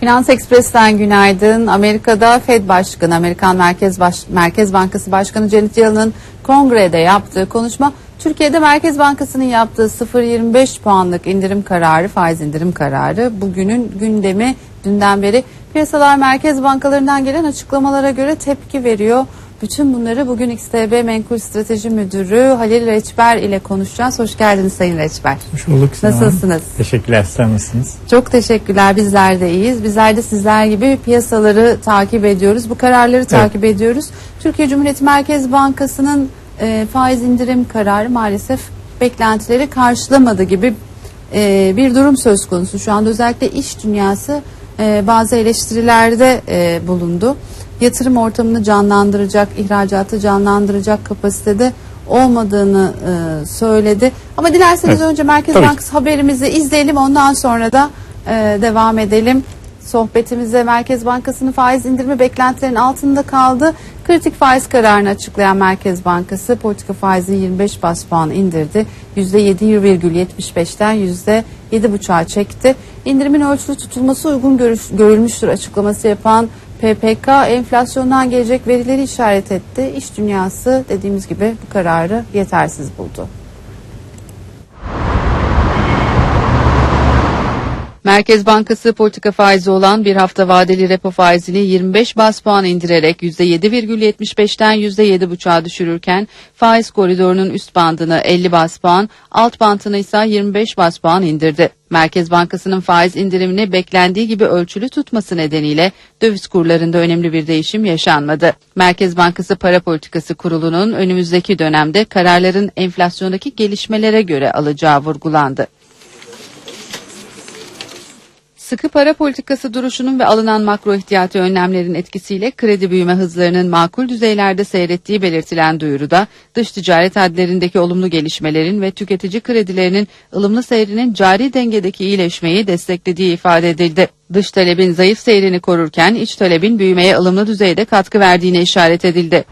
Finans Express'ten günaydın. Amerika'da Fed Başkanı, Amerikan Merkez Baş- Merkez Bankası Başkanı Janet Yellen'ın kongrede yaptığı konuşma Türkiye'de Merkez Bankası'nın yaptığı 0.25 puanlık indirim kararı, faiz indirim kararı bugünün gündemi dünden beri piyasalar merkez bankalarından gelen açıklamalara göre tepki veriyor. Bütün bunları bugün XTB Menkul Strateji Müdürü Halil Reçber ile konuşacağız. Hoş geldiniz Sayın Reçber. Hoş bulduk Sinan. Nasılsınız? Teşekkürler. Sen nasılsınız? Çok teşekkürler. Bizler de iyiyiz. Bizler de sizler gibi piyasaları takip ediyoruz. Bu kararları takip ediyoruz. Türkiye Cumhuriyet Merkez Bankası'nın e, faiz indirim kararı maalesef beklentileri karşılamadı gibi e, bir durum söz konusu. Şu anda özellikle iş dünyası e, bazı eleştirilerde e, bulundu. Yatırım ortamını canlandıracak, ihracatı canlandıracak kapasitede olmadığını e, söyledi. Ama dilerseniz Evet. önce Merkez Tabii ki. Bankası haberimizi izleyelim ondan sonra da e, devam edelim. Sohbetimize Merkez Bankası'nın faiz indirme beklentilerinin altında kaldı. Kritik faiz kararını açıklayan Merkez Bankası politika faizini 25 bas puan indirdi. %7,75'ten %7,5'a çekti. İndirimin ölçülü tutulması uygun görüş- görülmüştür açıklaması yapan PPK enflasyondan gelecek verileri işaret etti. İş dünyası dediğimiz gibi bu kararı yetersiz buldu. Merkez Bankası politika faizi olan bir hafta vadeli repo faizini 25 bas puan indirerek %7,75'ten %7,5'a düşürürken faiz koridorunun üst bandını 50 bas puan, alt bandını ise 25 bas puan indirdi. Merkez Bankası'nın faiz indirimini beklendiği gibi ölçülü tutması nedeniyle döviz kurlarında önemli bir değişim yaşanmadı. Merkez Bankası Para Politikası Kurulu'nun önümüzdeki dönemde kararların enflasyondaki gelişmelere göre alacağı vurgulandı. Sıkı para politikası duruşunun ve alınan makro ihtiyati önlemlerin etkisiyle kredi büyüme hızlarının makul düzeylerde seyrettiği belirtilen duyuruda dış ticaret hadlerindeki olumlu gelişmelerin ve tüketici kredilerinin ılımlı seyrinin cari dengedeki iyileşmeyi desteklediği ifade edildi. Dış talebin zayıf seyrini korurken iç talebin büyümeye ılımlı düzeyde katkı verdiğine işaret edildi.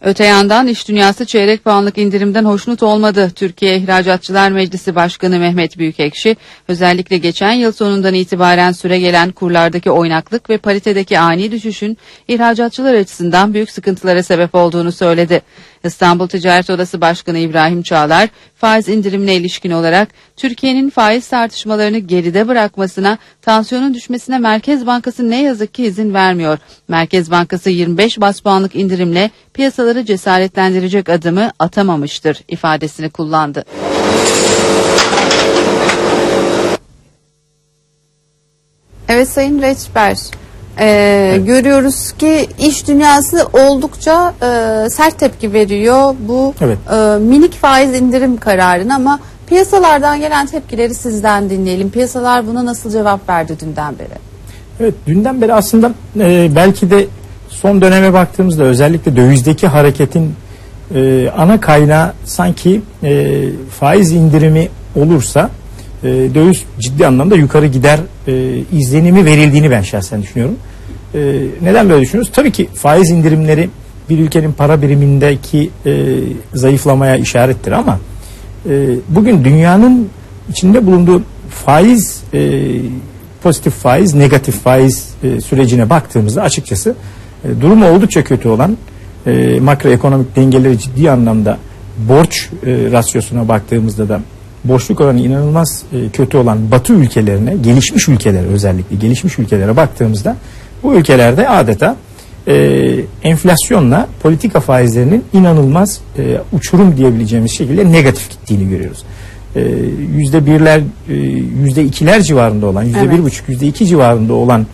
Öte yandan iş dünyası çeyrek puanlık indirimden hoşnut olmadı. Türkiye İhracatçılar Meclisi Başkanı Mehmet Büyükekşi özellikle geçen yıl sonundan itibaren süre gelen kurlardaki oynaklık ve paritedeki ani düşüşün ihracatçılar açısından büyük sıkıntılara sebep olduğunu söyledi. İstanbul Ticaret Odası Başkanı İbrahim Çağlar faiz indirimine ilişkin olarak Türkiye'nin faiz tartışmalarını geride bırakmasına, tansiyonun düşmesine Merkez Bankası ne yazık ki izin vermiyor. Merkez Bankası 25 bas puanlık indirimle piyasaları cesaretlendirecek adımı atamamıştır ifadesini kullandı. Evet Sayın Reçber, e, görüyoruz ki iş dünyası oldukça e, sert tepki veriyor bu Evet. e, minik faiz indirim kararına ama piyasalardan gelen tepkileri sizden dinleyelim. Piyasalar buna nasıl cevap verdi dünden beri? Evet, dünden beri aslında e, belki de son döneme baktığımızda özellikle dövizdeki hareketin e, ana kaynağı sanki e, faiz indirimi olursa e, döviz ciddi anlamda yukarı gider e, izlenimi verildiğini ben şahsen düşünüyorum. E, neden böyle düşünüyoruz? Tabii ki faiz indirimleri bir ülkenin para birimindeki e, zayıflamaya işarettir ama e, bugün dünyanın içinde bulunduğu faiz e, pozitif faiz, negatif faiz e, sürecine baktığımızda açıkçası e, durumu oldukça kötü olan e, makroekonomik dengeleri ciddi anlamda borç e, rasyosuna baktığımızda da borçluk oranı inanılmaz e, kötü olan Batı ülkelerine, gelişmiş ülkelere özellikle gelişmiş ülkelere baktığımızda bu ülkelerde adeta e, enflasyonla politika faizlerinin inanılmaz e, uçurum diyebileceğimiz şekilde negatif gittiğini görüyoruz. E, yüzde birler, e, yüzde ikiler civarında olan, yüzde bir buçuk, yüzde iki civarında olan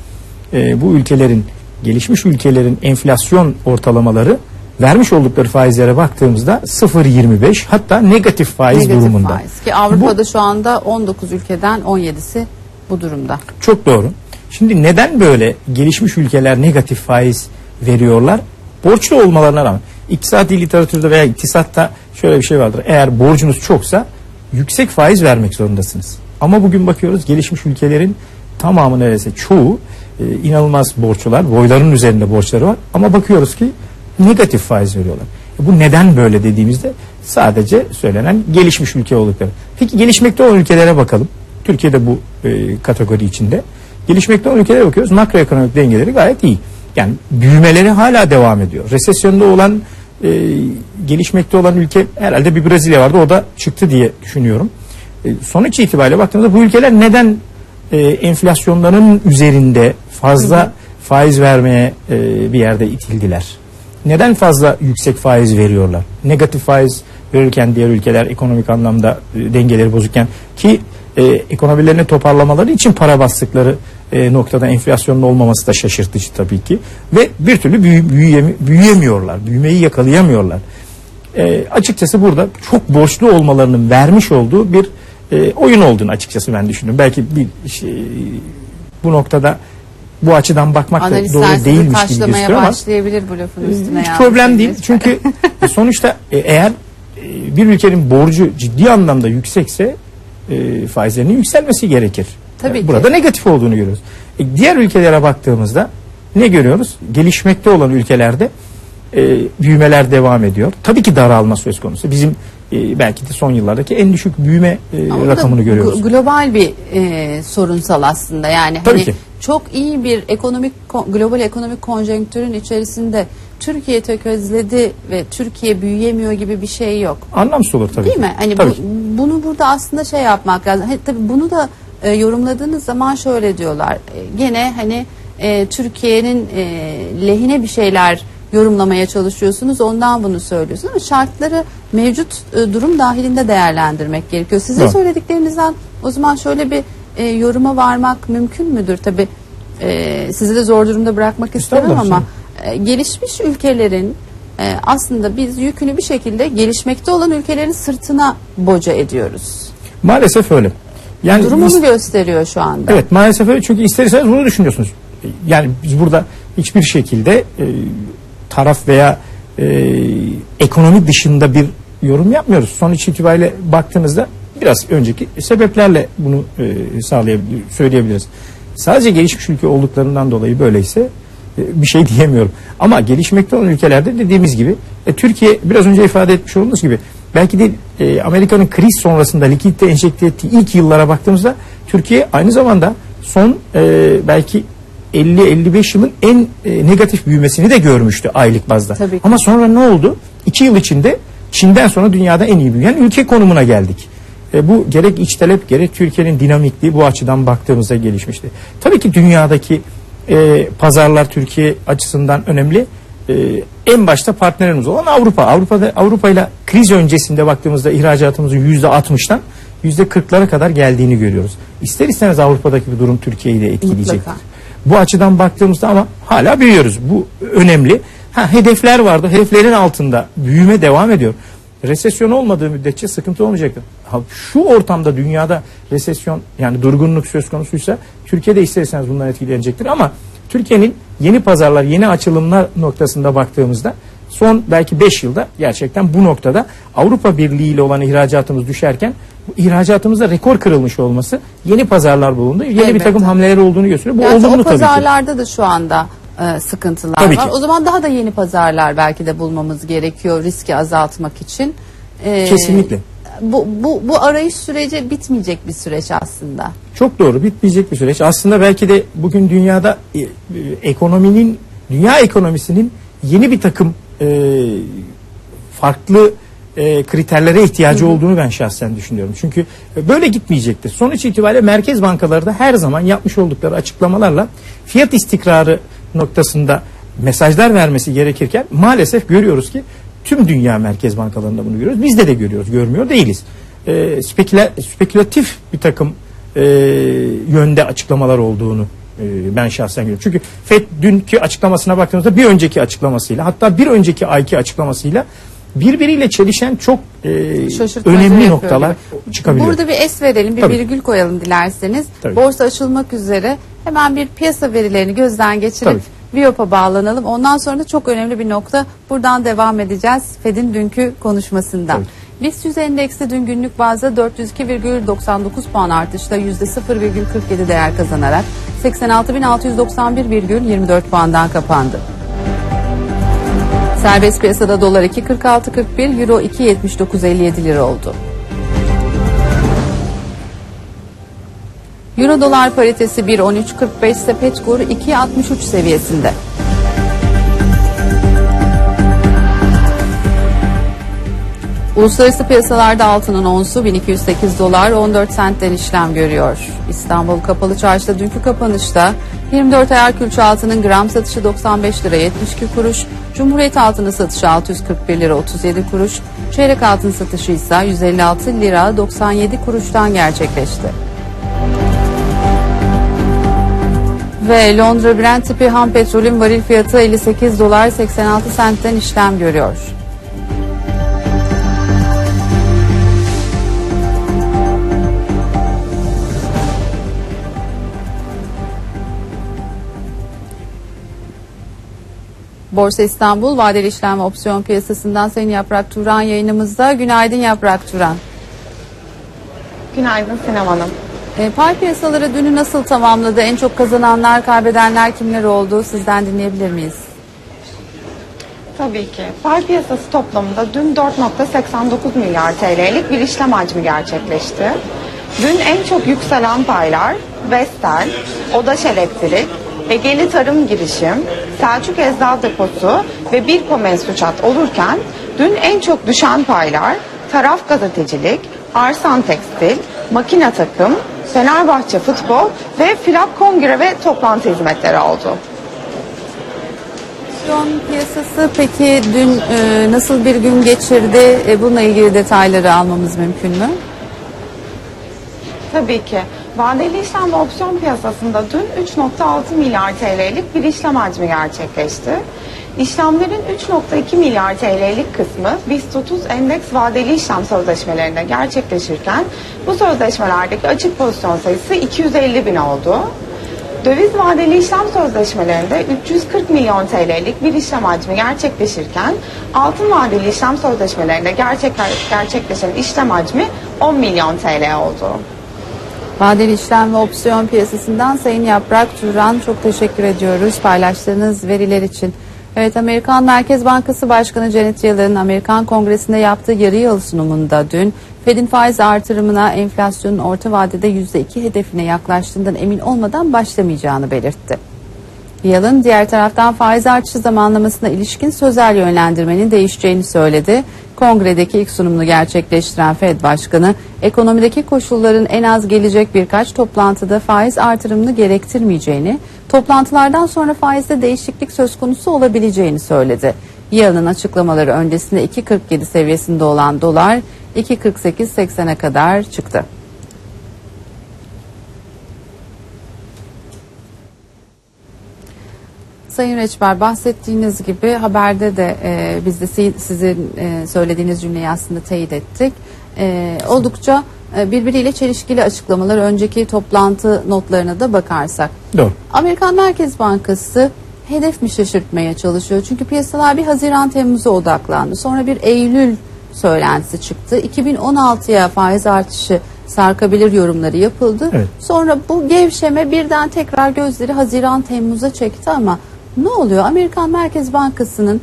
e, bu ülkelerin, gelişmiş ülkelerin enflasyon ortalamaları vermiş oldukları faizlere baktığımızda 0.25 hatta negatif faiz Negatif durumunda. faiz. Ki Avrupa'da şu anda 19 ülkeden 17'si bu durumda. Çok doğru. Şimdi neden böyle gelişmiş ülkeler negatif faiz veriyorlar? Borçlu olmalarına rağmen. İktisadi literatürde veya iktisatta şöyle bir şey vardır. Eğer borcunuz çoksa yüksek faiz vermek zorundasınız. Ama bugün bakıyoruz gelişmiş ülkelerin tamamı neredeyse çoğu e, inanılmaz borçlular. Boyların üzerinde borçları var. Ama bakıyoruz ki negatif faiz veriyorlar. E, bu neden böyle dediğimizde sadece söylenen gelişmiş ülke oldukları. Peki gelişmekte olan ülkelere bakalım. Türkiye de bu e, kategori içinde. Gelişmekte olan ülkelere bakıyoruz. Makroekonomik dengeleri gayet iyi. Yani büyümeleri hala devam ediyor. Resesyonda olan e, gelişmekte olan ülke herhalde bir Brezilya vardı. O da çıktı diye düşünüyorum. E, sonuç itibariyle baktığımızda bu ülkeler neden e, enflasyonların üzerinde fazla faiz vermeye e, bir yerde itildiler? Neden fazla yüksek faiz veriyorlar? Negatif faiz verirken diğer ülkeler ekonomik anlamda e, dengeleri bozukken ki e, ekonomilerini toparlamaları için para bastıkları e, noktada enflasyonun olmaması da şaşırtıcı tabii ki ve bir türlü büyü, büyüyemi- büyüyemiyorlar, büyümeyi yakalayamıyorlar. E, açıkçası burada çok borçlu olmalarının vermiş olduğu bir e, oyun olduğunu açıkçası ben düşünüyorum. Belki bir şey, bu noktada bu açıdan bakmak da Analistler doğru değilmiş gibi gözüküyor ama başlayabilir bu lafın üstüne. hiç problem değil. Çünkü e, sonuçta e, eğer e, bir ülkenin borcu ciddi anlamda yüksekse e, faizlerinin yükselmesi gerekir. Tabii ki. Burada negatif olduğunu görüyoruz. E, diğer ülkelere baktığımızda ne görüyoruz? Gelişmekte olan ülkelerde e, büyümeler devam ediyor. Tabii ki daralma söz konusu. Bizim e, belki de son yıllardaki en düşük büyüme e, Ama rakamını görüyoruz. glo- Global bir e, sorunsal aslında. Yani Tabii hani ki. çok iyi bir ekonomik ko- global ekonomik konjonktürün içerisinde Türkiye tökezledi ve Türkiye büyüyemiyor gibi bir şey yok. Anlamsız olur tabii Değil mi? Hani Tabii bu, bunu burada aslında şey yapmak lazım. He, tabii bunu da e, yorumladığınız zaman şöyle diyorlar. E, gene hani e, Türkiye'nin e, lehine bir şeyler yorumlamaya çalışıyorsunuz. Ondan bunu söylüyorsunuz. Ama şartları mevcut e, durum dahilinde değerlendirmek gerekiyor. Sizin Doğru. söylediklerinizden o zaman şöyle bir e, yoruma varmak mümkün müdür? Tabii e, sizi de zor durumda bırakmak istemem ama e, gelişmiş ülkelerin e, aslında biz yükünü bir şekilde gelişmekte olan ülkelerin sırtına boca ediyoruz. Maalesef öyle. Yani Durumu biz- mu gösteriyor şu anda? Evet maalesef öyle çünkü ister istemez bunu düşünüyorsunuz. Yani biz burada hiçbir şekilde e, taraf veya e, ekonomi dışında bir yorum yapmıyoruz. Sonuç itibariyle baktığınızda biraz önceki sebeplerle bunu e, sağlayabilir, söyleyebiliriz. Sadece gelişmiş ülke olduklarından dolayı böyleyse e, bir şey diyemiyorum. Ama gelişmekte olan ülkelerde dediğimiz gibi e, Türkiye biraz önce ifade etmiş olduğunuz gibi belki de e, Amerika'nın kriz sonrasında likidite enjekte ettiği ilk yıllara baktığımızda Türkiye aynı zamanda son e, belki 50-55 yılın en e, negatif büyümesini de görmüştü aylık bazda. Tabii ki. Ama sonra ne oldu? 2 yıl içinde Çin'den sonra dünyada en iyi büyüyen ülke konumuna geldik. E, bu gerek iç talep gerek Türkiye'nin dinamikliği bu açıdan baktığımızda gelişmişti. Tabii ki dünyadaki e, pazarlar Türkiye açısından önemli. E, en başta partnerimiz olan Avrupa. Avrupa'da Avrupa ile kriz öncesinde baktığımızda ihracatımızın yüzde 60'tan yüzde 40'lara kadar geldiğini görüyoruz. İster istemez Avrupa'daki bir durum Türkiye'yi de etkileyecektir. Mutlaka. Bu açıdan baktığımızda ama hala büyüyoruz. Bu önemli. Ha, hedefler vardı. Hedeflerin altında büyüme devam ediyor. Resesyon olmadığı müddetçe sıkıntı olmayacaktır. Ha, şu ortamda dünyada resesyon yani durgunluk söz konusuysa Türkiye'de isterseniz bundan etkilenecektir ama Türkiye'nin yeni pazarlar, yeni açılımlar noktasında baktığımızda son belki 5 yılda gerçekten bu noktada Avrupa Birliği ile olan ihracatımız düşerken bu ihracatımızda rekor kırılmış olması yeni pazarlar bulundu. Yeni bir Elbette. takım hamleler olduğunu gösteriyor. Bu Yani olumlu tabii ki. pazarlarda da şu anda e, sıkıntılar Tabii var. ki. O zaman daha da yeni pazarlar belki de bulmamız gerekiyor riski azaltmak için. E, Kesinlikle. Bu, bu, bu arayış süreci bitmeyecek bir süreç aslında. Çok doğru bitmeyecek bir süreç. Aslında belki de bugün dünyada e, e, ekonominin, dünya ekonomisinin yeni bir takım e, farklı e, kriterlere ihtiyacı olduğunu ben şahsen düşünüyorum. Çünkü e, böyle gitmeyecektir. Sonuç itibariyle merkez bankaları da her zaman yapmış oldukları açıklamalarla fiyat istikrarı noktasında mesajlar vermesi gerekirken maalesef görüyoruz ki tüm dünya merkez bankalarında bunu görüyoruz. Bizde de görüyoruz, görmüyor değiliz. E, speküla, spekülatif bir takım e, yönde açıklamalar olduğunu e, ben şahsen görüyorum. Çünkü FED dünkü açıklamasına baktığımızda bir önceki açıklamasıyla hatta bir önceki ayki açıklamasıyla birbiriyle çelişen çok e, önemli noktalar gibi. çıkabiliyor. Burada bir es verelim, bir Tabii. virgül koyalım dilerseniz. Tabii. Borsa açılmak üzere. Hemen bir piyasa verilerini gözden geçirip Tabii. Viyop'a bağlanalım. Ondan sonra da çok önemli bir nokta. Buradan devam edeceğiz Fed'in dünkü konuşmasından. Tabii. BIST 100 endeksi dün günlük bazda 402,99 puan artışla %0,47 değer kazanarak 86.691,24 puandan kapandı. Serbest piyasada dolar 2.46.41, euro 2.79.57 lira oldu. Euro dolar paritesi 1.13.45 ise Petkur 2.63 seviyesinde. Uluslararası piyasalarda altının onsu 1208 dolar 14 sentten işlem görüyor. İstanbul Kapalı Çarşı'da dünkü kapanışta 24 ayar külçe altının gram satışı 95 lira 72 kuruş, Cumhuriyet altını satışı 641 lira 37 kuruş, çeyrek altın satışı ise 156 lira 97 kuruştan gerçekleşti. Ve Londra Brent tipi ham petrolün varil fiyatı 58 dolar 86 sentten işlem görüyor. Borsa İstanbul vadeli işlem ve opsiyon piyasasından Sayın Yaprak Turan yayınımızda. Günaydın Yaprak Turan. Günaydın Sinem Hanım. E, pay piyasaları dünü nasıl tamamladı? En çok kazananlar, kaybedenler kimler oldu? Sizden dinleyebilir miyiz? Tabii ki. Pay piyasası toplamında dün 4.89 milyar TL'lik bir işlem hacmi gerçekleşti. Dün en çok yükselen paylar Vestel, Odaş Elektrik, Egeli Tarım Girişim, Selçuk Eczacı Deposu ve Bilko Mensuçat olurken dün en çok düşen paylar Taraf Gazetecilik, Arsan Tekstil, Makine Takım, Fenerbahçe Futbol ve Filap Kongre ve Toplantı Hizmetleri oldu. Opsiyon piyasası peki dün e, nasıl bir gün geçirdi? E, bununla ilgili detayları almamız mümkün mü? Tabii ki. Vadeli işlem ve opsiyon piyasasında dün 3.6 milyar TL'lik bir işlem hacmi gerçekleşti. İşlemlerin 3.2 milyar TL'lik kısmı BIST 30 endeks vadeli işlem sözleşmelerinde gerçekleşirken bu sözleşmelerdeki açık pozisyon sayısı 250 bin oldu. Döviz vadeli işlem sözleşmelerinde 340 milyon TL'lik bir işlem hacmi gerçekleşirken altın vadeli işlem sözleşmelerinde gerçekleşen işlem hacmi 10 milyon TL oldu. Vadeli işlem ve opsiyon piyasasından Sayın Yaprak Turan çok teşekkür ediyoruz paylaştığınız veriler için. Evet Amerikan Merkez Bankası Başkanı Janet Yellen Amerikan Kongresi'nde yaptığı yarı yıl sunumunda dün Fed'in faiz artırımına enflasyonun orta vadede %2 hedefine yaklaştığından emin olmadan başlamayacağını belirtti. Yalın diğer taraftan faiz artışı zamanlamasına ilişkin sözel yönlendirmenin değişeceğini söyledi. Kongredeki ilk sunumunu gerçekleştiren Fed Başkanı, ekonomideki koşulların en az gelecek birkaç toplantıda faiz artırımını gerektirmeyeceğini, toplantılardan sonra faizde değişiklik söz konusu olabileceğini söyledi. Yalın'ın açıklamaları öncesinde 2.47 seviyesinde olan dolar 2.48.80'e kadar çıktı. Sayın Reçber bahsettiğiniz gibi haberde de e, biz de si- sizin e, söylediğiniz cümleyi aslında teyit ettik. E, oldukça e, birbiriyle çelişkili açıklamalar önceki toplantı notlarına da bakarsak. Doğru. Amerikan Merkez Bankası hedef mi şaşırtmaya çalışıyor? Çünkü piyasalar bir Haziran Temmuz'a odaklandı. Sonra bir Eylül söylentisi çıktı. 2016'ya faiz artışı sarkabilir yorumları yapıldı. Evet. Sonra bu gevşeme birden tekrar gözleri Haziran Temmuz'a çekti ama ne oluyor? Amerikan Merkez Bankası'nın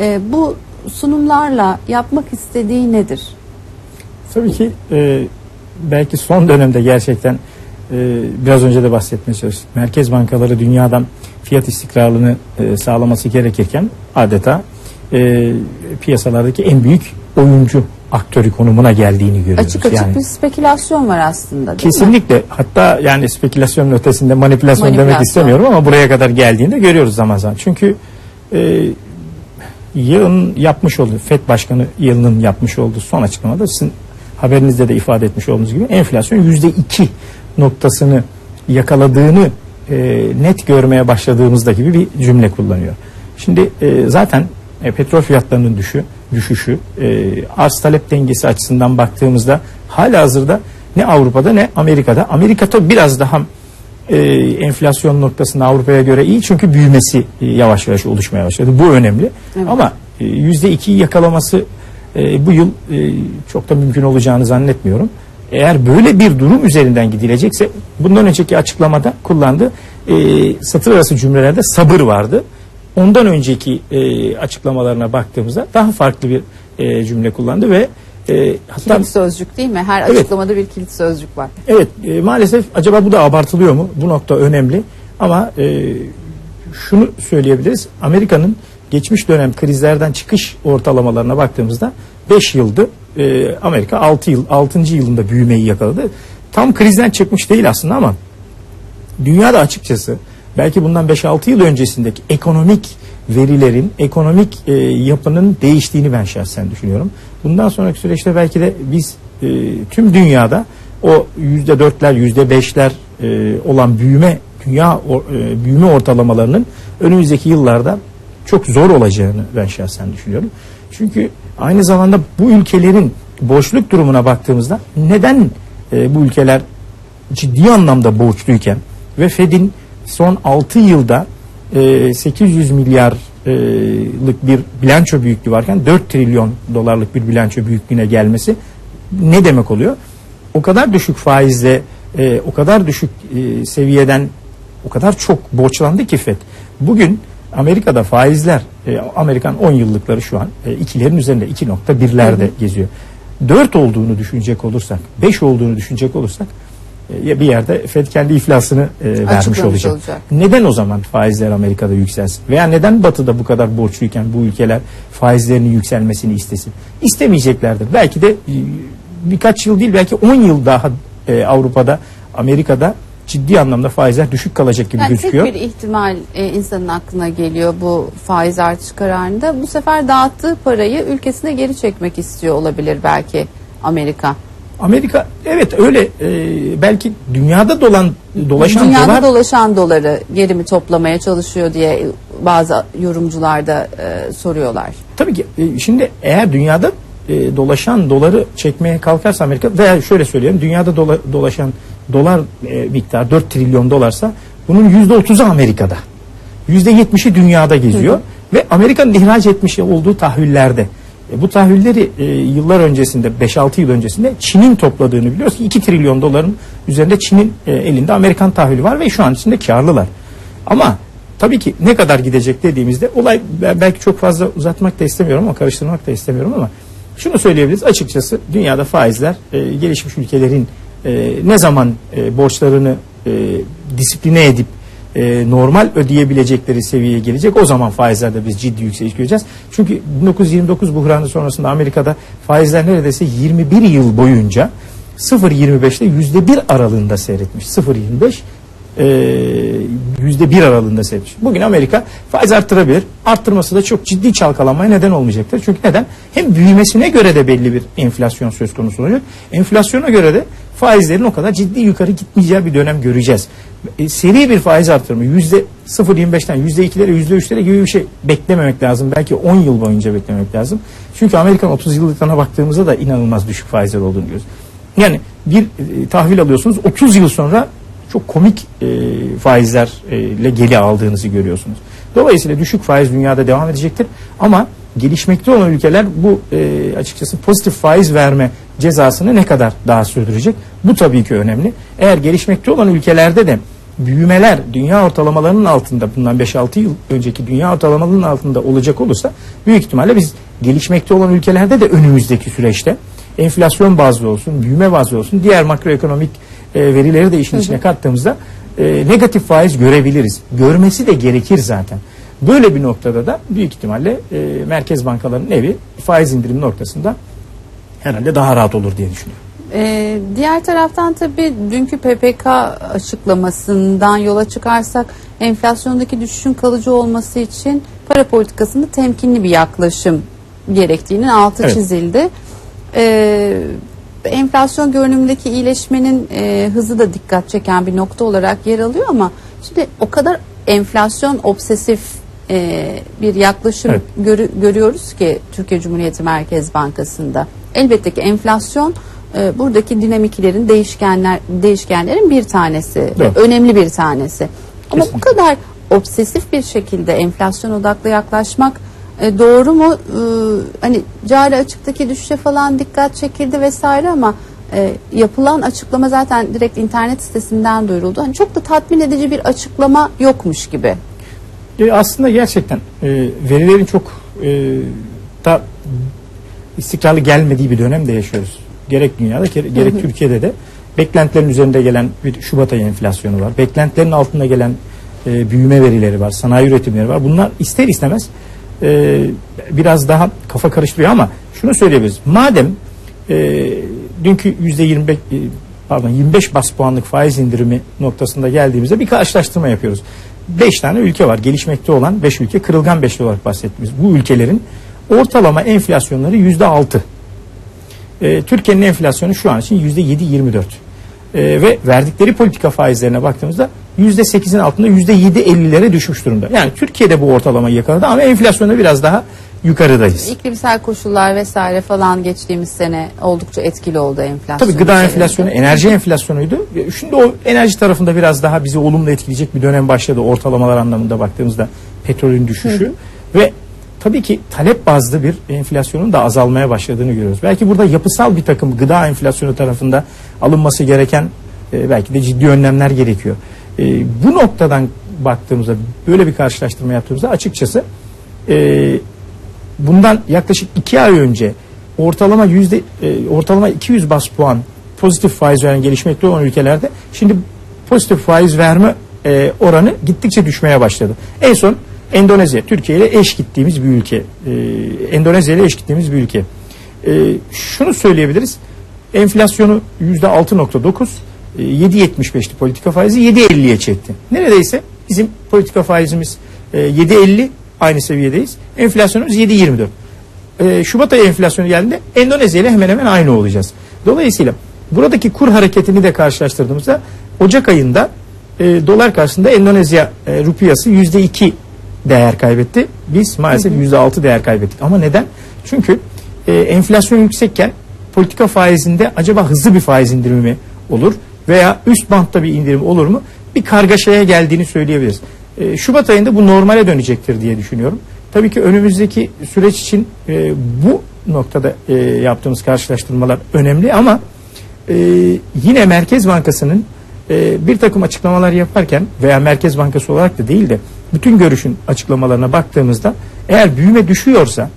e, bu sunumlarla yapmak istediği nedir? Tabii ki e, belki son dönemde gerçekten e, biraz önce de bahsetmeye çalıştık. Merkez bankaları dünyadan fiyat istikrarını e, sağlaması gerekirken adeta e, piyasalardaki en büyük oyuncu aktörü konumuna geldiğini görüyoruz. Açık açık yani. bir spekülasyon var aslında değil mi? Kesinlikle hatta yani spekülasyonun ötesinde manipülasyon, demek Manipülasyon. istemiyorum ama buraya kadar geldiğinde görüyoruz zaman zaman. Çünkü e, yılın yapmış olduğu FED Başkanı yılının yapmış olduğu son açıklamada sizin haberinizde de ifade etmiş olduğunuz gibi enflasyon yüzde iki noktasını yakaladığını e, net görmeye başladığımızda gibi bir cümle kullanıyor. Şimdi e, zaten e, petrol fiyatlarının düşü, düşüşü e, arz talep dengesi açısından baktığımızda hala hazırda ne Avrupa'da ne Amerika'da. Amerika tabii biraz daha e, enflasyon noktasında Avrupa'ya göre iyi çünkü büyümesi e, yavaş yavaş oluşmaya başladı. Bu önemli. Evet. Ama e, yüzde ikiyi yakalaması e, bu yıl e, çok da mümkün olacağını zannetmiyorum. Eğer böyle bir durum üzerinden gidilecekse bundan önceki açıklamada kullandığı e, satır arası cümlelerde sabır vardı. Ondan önceki e, açıklamalarına baktığımızda daha farklı bir e, cümle kullandı ve E, hatta Kilit sözcük değil mi? Her Evet. açıklamada bir kilit sözcük var. Evet e, maalesef acaba bu da abartılıyor mu? Bu nokta önemli. Ama e, şunu söyleyebiliriz. Amerika'nın geçmiş dönem krizlerden çıkış ortalamalarına baktığımızda 5 yıldı. E, Amerika 6 yıl 6. yılında büyümeyi yakaladı. Tam krizden çıkmış değil aslında ama dünyada açıkçası belki bundan 5-6 yıl öncesindeki ekonomik verilerin, ekonomik e, yapının değiştiğini ben şahsen düşünüyorum. Bundan sonraki süreçte belki de biz e, tüm dünyada o %4'ler, %5'ler e, olan büyüme, dünya o- e, büyüme ortalamalarının önümüzdeki yıllarda çok zor olacağını ben şahsen düşünüyorum. Çünkü aynı zamanda bu ülkelerin borçluk durumuna baktığımızda neden e, bu ülkeler ciddi anlamda borçluyken ve Fed'in son 6 yılda e, 800 milyarlık bir bilanço büyüklüğü varken 4 trilyon dolarlık bir bilanço büyüklüğüne gelmesi ne demek oluyor? O kadar düşük faizle e, o kadar düşük e, seviyeden o kadar çok borçlandı ki Fed. Bugün Amerika'da faizler e, Amerikan 10 yıllıkları şu an e, ikilerin üzerinde 2.1'lerde geziyor. 4 olduğunu düşünecek olursak, 5 olduğunu düşünecek olursak e, bir yerde Fed kendi iflasını e, vermiş olacak. olacak. Neden o zaman faizler Amerika'da yükselsin? Veya neden Batı'da bu kadar borçluyken bu ülkeler faizlerinin yükselmesini istesin? İstemeyeceklerdir. Belki de e, birkaç yıl değil belki 10 yıl daha e, Avrupa'da, Amerika'da ciddi anlamda faizler düşük kalacak gibi Yani gözüküyor. tek bir ihtimal e, insanın aklına geliyor bu faiz artış kararında. Bu sefer dağıttığı parayı ülkesine geri çekmek istiyor olabilir belki Amerika. Amerika evet öyle e, belki dünyada dolan dolaşan Dünyada dolar dolaşan doları geri mi toplamaya çalışıyor diye bazı yorumcular da e, soruyorlar. Tabii ki e, şimdi eğer dünyada e, dolaşan doları çekmeye kalkarsa Amerika veya şöyle söyleyeyim dünyada dola- dolaşan dolar e, miktarı 4 trilyon dolarsa bunun %30'u Amerika'da. %70'i dünyada geziyor ve Amerika'nın ihraç etmiş olduğu tahvillerde. E, bu tahvilleri e, yıllar öncesinde 5-6 yıl öncesinde Çin'in topladığını biliyoruz ki 2 trilyon doların üzerinde Çin'in e, elinde Amerikan tahvili var ve şu an içinde karlılar. Ama tabii ki ne kadar gidecek dediğimizde olay belki çok fazla uzatmak da istemiyorum ama karıştırmak da istemiyorum ama şunu söyleyebiliriz açıkçası dünyada faizler e, gelişmiş ülkelerin e, ne zaman e, borçlarını e, disipline edip e, normal ödeyebilecekleri seviyeye gelecek o zaman faizlerde biz ciddi yükseliş göreceğiz. Çünkü 1929 buhranı sonrasında Amerika'da faizler neredeyse 21 yıl boyunca 0.25'te %1 aralığında seyretmiş. 0.25 e, yüzde bir aralığında seyretmiş. Bugün Amerika faiz arttırabilir. Arttırması da çok ciddi çalkalanmaya neden olmayacaktır. Çünkü neden? Hem büyümesine göre de belli bir enflasyon söz konusu olacak. Enflasyona göre de faizlerin o kadar ciddi yukarı gitmeyeceği bir dönem göreceğiz. E, seri bir faiz artırımı yüzde 0.25'ten yüzde 2'lere yüzde 3'lere gibi bir şey beklememek lazım. Belki 10 yıl boyunca beklemek lazım. Çünkü Amerikan 30 yıllıklarına baktığımızda da inanılmaz düşük faizler olduğunu görüyoruz. Yani bir e, tahvil alıyorsunuz 30 yıl sonra çok komik e, faizlerle geri aldığınızı görüyorsunuz. Dolayısıyla düşük faiz dünyada devam edecektir ama gelişmekte olan ülkeler bu e, açıkçası pozitif faiz verme cezasını ne kadar daha sürdürecek? Bu tabii ki önemli. Eğer gelişmekte olan ülkelerde de büyümeler dünya ortalamalarının altında bundan 5-6 yıl önceki dünya ortalamalarının altında olacak olursa büyük ihtimalle biz gelişmekte olan ülkelerde de önümüzdeki süreçte enflasyon bazlı olsun, büyüme bazlı olsun, diğer makroekonomik e, verileri de işin içine kattığımızda e, negatif faiz görebiliriz. Görmesi de gerekir zaten. Böyle bir noktada da büyük ihtimalle e, merkez bankalarının evi faiz indirim noktasında herhalde daha rahat olur diye düşünüyorum. Ee, diğer taraftan tabii dünkü PPK açıklamasından yola çıkarsak enflasyondaki düşüşün kalıcı olması için para politikasında temkinli bir yaklaşım gerektiğinin altı Evet. çizildi. Ee, enflasyon görünümündeki iyileşmenin e, hızı da dikkat çeken bir nokta olarak yer alıyor ama şimdi o kadar enflasyon obsesif e, bir yaklaşım Evet. görü- görüyoruz ki Türkiye Cumhuriyeti Merkez Bankası'nda. Elbette ki enflasyon e, buradaki dinamiklerin değişkenler değişkenlerin bir tanesi, ve Evet. önemli bir tanesi. Ama bu Kesinlikle. kadar obsesif bir şekilde enflasyon odaklı yaklaşmak e, doğru mu? E, hani cari açıktaki düşüşe falan dikkat çekildi vesaire ama e, yapılan açıklama zaten direkt internet sitesinden duyuruldu. Hani çok da tatmin edici bir açıklama yokmuş gibi. E, aslında gerçekten e, verilerin çok e, da istikrarlı gelmediği bir dönemde yaşıyoruz. Gerek dünyada gerek, gerek Türkiye'de de beklentilerin üzerinde gelen bir Şubat ayı enflasyonu var. Beklentilerin altında gelen e, büyüme verileri var, sanayi üretimleri var. Bunlar ister istemez e, biraz daha kafa karıştırıyor ama şunu söyleyebiliriz. Madem e, dünkü yüzde 25 e, pardon 25 bas puanlık faiz indirimi noktasında geldiğimizde bir karşılaştırma yapıyoruz. 5 tane ülke var. Gelişmekte olan 5 ülke kırılgan beşli olarak bahsettiğimiz bu ülkelerin ortalama enflasyonları yüzde 6. E, Türkiye'nin enflasyonu şu an için yüzde 7-24. E, ve verdikleri politika faizlerine baktığımızda 8'in altında yüzde 7-50'lere düşmüş durumda. Yani Türkiye'de bu ortalamayı yakaladı ama enflasyonda biraz daha yukarıdayız. İklimsel koşullar vesaire falan geçtiğimiz sene oldukça etkili oldu enflasyon. Tabii gıda üzerinde. enflasyonu, enerji enflasyonuydu. Şimdi o enerji tarafında biraz daha bizi olumlu etkileyecek bir dönem başladı. Ortalamalar anlamında baktığımızda petrolün düşüşü ve tabii ki talep bazlı bir enflasyonun da azalmaya başladığını görüyoruz. Belki burada yapısal bir takım gıda enflasyonu tarafında alınması gereken e, belki de ciddi önlemler gerekiyor. E, bu noktadan baktığımızda böyle bir karşılaştırma yaptığımızda açıkçası e, bundan yaklaşık iki ay önce ortalama yüzde e, ortalama 200 bas puan pozitif faiz veren gelişmekte olan ülkelerde şimdi pozitif faiz verme e, oranı gittikçe düşmeye başladı. En son Endonezya, Türkiye ile eş gittiğimiz bir ülke. E, Endonezya ile eş gittiğimiz bir ülke. E, şunu söyleyebiliriz. Enflasyonu yüzde 6.9 e, 7.75'ti politika faizi 7.50'ye çekti. Neredeyse bizim politika faizimiz e, 7.50 aynı seviyedeyiz. Enflasyonumuz 7.24. E, Şubat ayı enflasyonu geldiğinde Endonezya ile hemen hemen aynı olacağız. Dolayısıyla buradaki kur hareketini de karşılaştırdığımızda Ocak ayında e, dolar karşısında Endonezya e, rupiyası %2 değer kaybetti. Biz maalesef %6 değer kaybettik. Ama neden? Çünkü e, enflasyon yüksekken politika faizinde acaba hızlı bir faiz indirimi mi olur veya üst bantta bir indirim olur mu? Bir kargaşaya geldiğini söyleyebiliriz. E, Şubat ayında bu normale dönecektir diye düşünüyorum. Tabii ki önümüzdeki süreç için e, bu noktada e, yaptığımız karşılaştırmalar önemli ama e, yine Merkez Bankası'nın e, bir takım açıklamalar yaparken veya Merkez Bankası olarak da değil de bütün görüşün açıklamalarına baktığımızda eğer büyüme düşüyorsa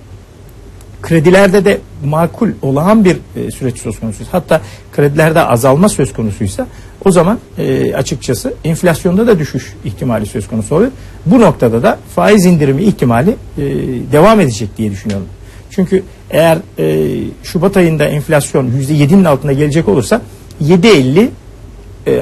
kredilerde de makul olağan bir e, süreç söz konusuysa hatta kredilerde azalma söz konusuysa o zaman e, açıkçası enflasyonda da düşüş ihtimali söz konusu oluyor. Bu noktada da faiz indirimi ihtimali e, devam edecek diye düşünüyorum. Çünkü eğer e, Şubat ayında enflasyon %7'nin altına gelecek olursa 7.50 e,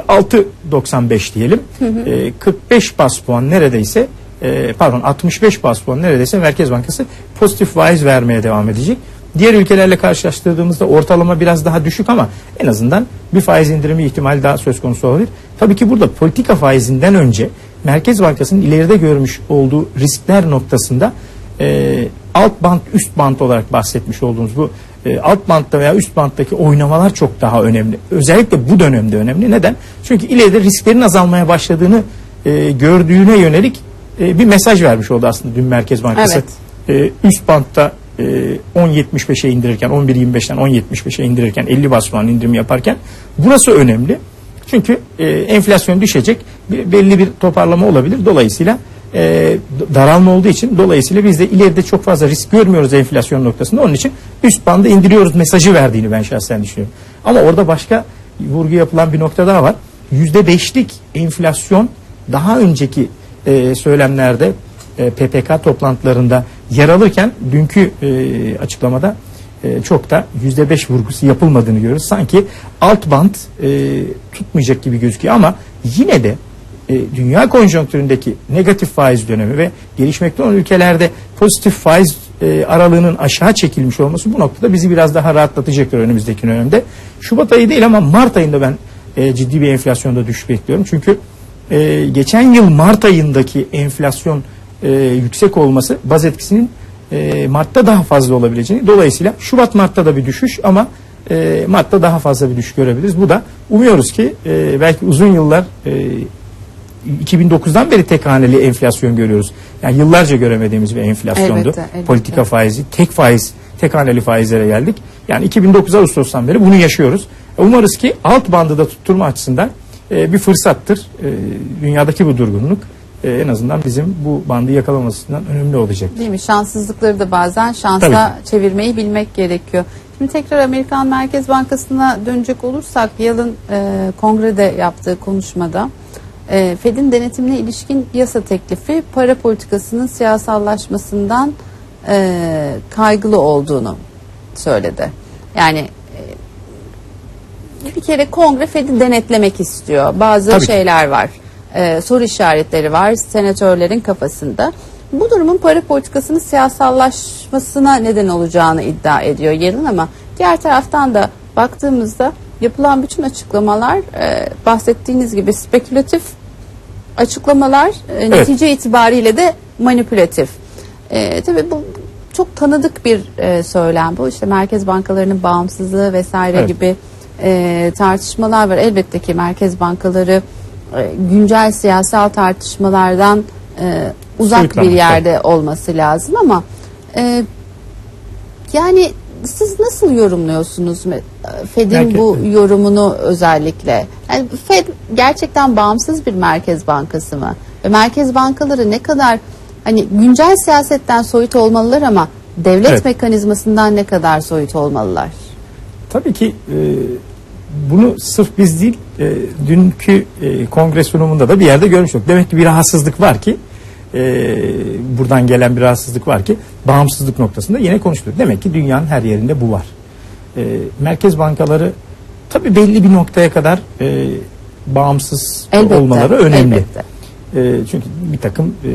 6.95 diyelim. E, 45 bas puan neredeyse e, pardon 65 bas puan neredeyse Merkez Bankası pozitif faiz vermeye devam edecek. Diğer ülkelerle karşılaştırdığımızda ortalama biraz daha düşük ama en azından bir faiz indirimi ihtimali daha söz konusu olabilir. Tabii ki burada politika faizinden önce Merkez Bankası'nın ileride görmüş olduğu riskler noktasında e, alt band üst band olarak bahsetmiş olduğumuz bu e, alt bantta veya üst banttaki oynamalar çok daha önemli. Özellikle bu dönemde önemli. Neden? Çünkü ileride risklerin azalmaya başladığını e, gördüğüne yönelik e, bir mesaj vermiş oldu aslında dün Merkez Bankası. Evet. E, üst bantta e, 10.75'e indirirken 11.25'ten 10.75'e indirirken 50 bas puan indirimi yaparken burası önemli. Çünkü e, enflasyon düşecek. Bir, belli bir toparlama olabilir. Dolayısıyla e, daralma olduğu için dolayısıyla biz de ileride çok fazla risk görmüyoruz enflasyon noktasında. Onun için üst bandı indiriyoruz mesajı verdiğini ben şahsen düşünüyorum. Ama orada başka vurgu yapılan bir nokta daha var. %5'lik enflasyon daha önceki e, söylemlerde e, PPK toplantılarında yer alırken dünkü e, açıklamada e, çok da %5 vurgusu yapılmadığını görüyoruz. Sanki alt band e, tutmayacak gibi gözüküyor ama yine de e, dünya konjonktüründeki negatif faiz dönemi ve gelişmekte olan ülkelerde pozitif faiz e, aralığının aşağı çekilmiş olması bu noktada bizi biraz daha rahatlatacaktır önümüzdeki dönemde. Şubat ayı değil ama Mart ayında ben e, ciddi bir enflasyonda düşüş bekliyorum. Çünkü e, geçen yıl Mart ayındaki enflasyon e, yüksek olması baz etkisinin e, Mart'ta daha fazla olabileceğini dolayısıyla Şubat Mart'ta da bir düşüş ama e, Mart'ta daha fazla bir düşüş görebiliriz. Bu da umuyoruz ki e, belki uzun yıllar e, 2009'dan beri tek haneli enflasyon görüyoruz. Yani yıllarca göremediğimiz bir enflasyondu. Elbette, elbette. Politika faizi, tek faiz, tek haneli faizlere geldik. Yani 2009 Ağustos'tan beri bunu yaşıyoruz. E, Umarız ki alt bandı da tutturma açısından e, bir fırsattır. E, dünyadaki bu durgunluk e, en azından bizim bu bandı yakalamasından önemli olacak. Değil mi? Şanssızlıkları da bazen şansa Tabii çevirmeyi bilmek gerekiyor. Şimdi tekrar Amerikan Merkez Bankası'na dönecek olursak yılın e, kongrede yaptığı konuşmada e, Fed'in denetimine ilişkin yasa teklifi para politikasının siyasallaşmasından e, kaygılı olduğunu söyledi. Yani bir kere kongre Fed'i denetlemek istiyor. Bazı Tabii şeyler var. E, soru işaretleri var senatörlerin kafasında. Bu durumun para politikasının siyasallaşmasına neden olacağını iddia ediyor Yellen ama diğer taraftan da baktığımızda yapılan bütün açıklamalar e, bahsettiğiniz gibi spekülatif açıklamalar e, netice itibariyle de manipülatif. E, tabii bu çok tanıdık bir e, söylem bu. İşte merkez bankalarının bağımsızlığı vesaire Evet. gibi e, tartışmalar var. Elbette ki merkez bankaları e, güncel siyasal tartışmalardan e, uzak bir yerde olması lazım ama e, yani siz nasıl yorumluyorsunuz Fed'in bu yorumunu özellikle? Yani Fed gerçekten bağımsız bir merkez bankası mı? Ve merkez bankaları ne kadar hani güncel siyasetten soyut olmalılar ama devlet Evet. mekanizmasından ne kadar soyut olmalılar? Tabii ki e, bunu sırf biz değil, e, dünkü e, kongre sunumunda da bir yerde görmüş olduk. Demek ki bir rahatsızlık var ki, e, buradan gelen bir rahatsızlık var ki, bağımsızlık noktasında yine konuştuk. Demek ki dünyanın her yerinde bu var. E, merkez bankaları tabii belli bir noktaya kadar e, bağımsız Elbette. olmaları önemli. elbette. E, çünkü bir takım e,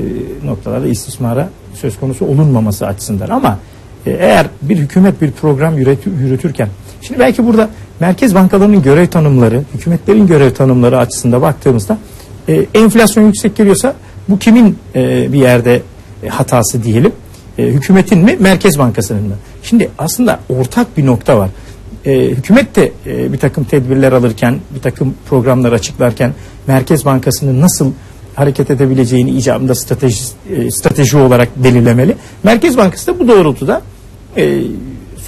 noktalarda istismara söz konusu olunmaması açısından ama e, eğer bir hükümet bir program yürütü- yürütürken şimdi belki burada merkez bankalarının görev tanımları, hükümetlerin görev tanımları açısında baktığımızda e, enflasyon yüksek geliyorsa bu kimin e, bir yerde e, hatası diyelim? E, hükümetin mi, merkez bankasının mı? Şimdi aslında ortak bir nokta var. E, hükümet de e, bir takım tedbirler alırken, bir takım programlar açıklarken Merkez Bankası'nın nasıl hareket edebileceğini icabında strateji, e, strateji olarak belirlemeli. Merkez Bankası da bu doğrultuda e,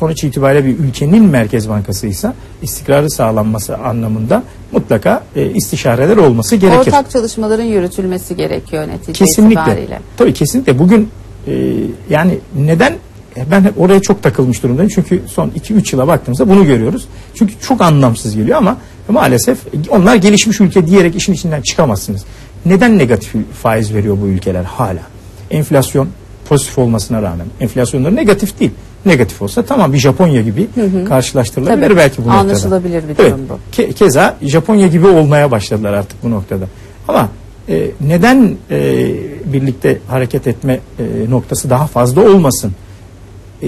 sonuç itibariyle bir ülkenin Merkez Bankasıysa istikrarı sağlanması anlamında mutlaka e, istişareler olması gerekir. Ortak çalışmaların yürütülmesi gerekiyor netice Kesinlikle. itibariyle. Tabii kesinlikle. Bugün e, yani neden e, ben hep oraya çok takılmış durumdayım. Çünkü son 2-3 yıla baktığımızda bunu görüyoruz. Çünkü çok anlamsız geliyor ama maalesef onlar gelişmiş ülke diyerek işin içinden çıkamazsınız. Neden negatif faiz veriyor bu ülkeler hala? Enflasyon pozitif olmasına rağmen. Enflasyonları negatif değil. Negatif olsa tamam bir Japonya gibi karşılaştırılabilir Tabii, belki bu noktada. anlaşılabilir bir Evet. durum bu. Ke- keza Japonya gibi olmaya başladılar artık bu noktada. Ama e, neden e, birlikte hareket etme e, noktası daha fazla olmasın? E,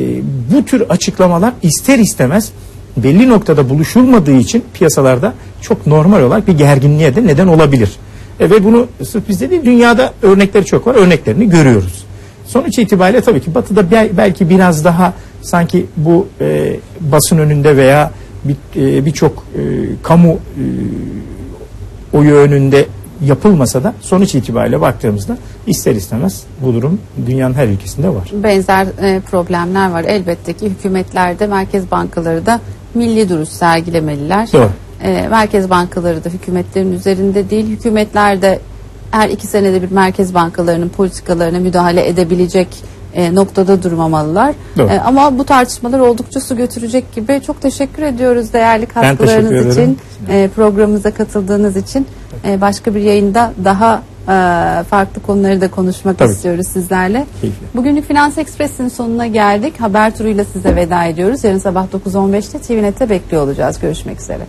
bu tür açıklamalar ister istemez belli noktada buluşulmadığı için piyasalarda çok normal olarak bir gerginliğe de neden olabilir. E, ve bunu sırf bizde değil dünyada örnekleri çok var. Örneklerini görüyoruz. Sonuç itibariyle tabii ki batıda bel- belki biraz daha sanki bu e, basın önünde veya bir- e, birçok e, kamu e, oyu önünde yapılmasa da sonuç itibariyle baktığımızda ister istemez bu durum dünyanın her ülkesinde var. benzer e, problemler var. Elbette ki hükümetlerde, merkez bankaları da milli duruş sergilemeliler. Doğru. E, merkez bankaları da hükümetlerin üzerinde değil, hükümetler de her iki senede bir merkez bankalarının politikalarına müdahale edebilecek e, noktada durmamalılar. E, ama bu tartışmalar oldukça su götürecek gibi. Çok teşekkür ediyoruz değerli katkılarınız için, e, programımıza katıldığınız için. E, başka bir yayında daha e, farklı konuları da konuşmak Tabii. istiyoruz sizlerle. Keyifli. Bugünlük Finans Ekspres'in sonuna geldik. Haber turuyla size veda ediyoruz. Yarın sabah 9.15'te TVNet'te bekliyor olacağız. Görüşmek üzere.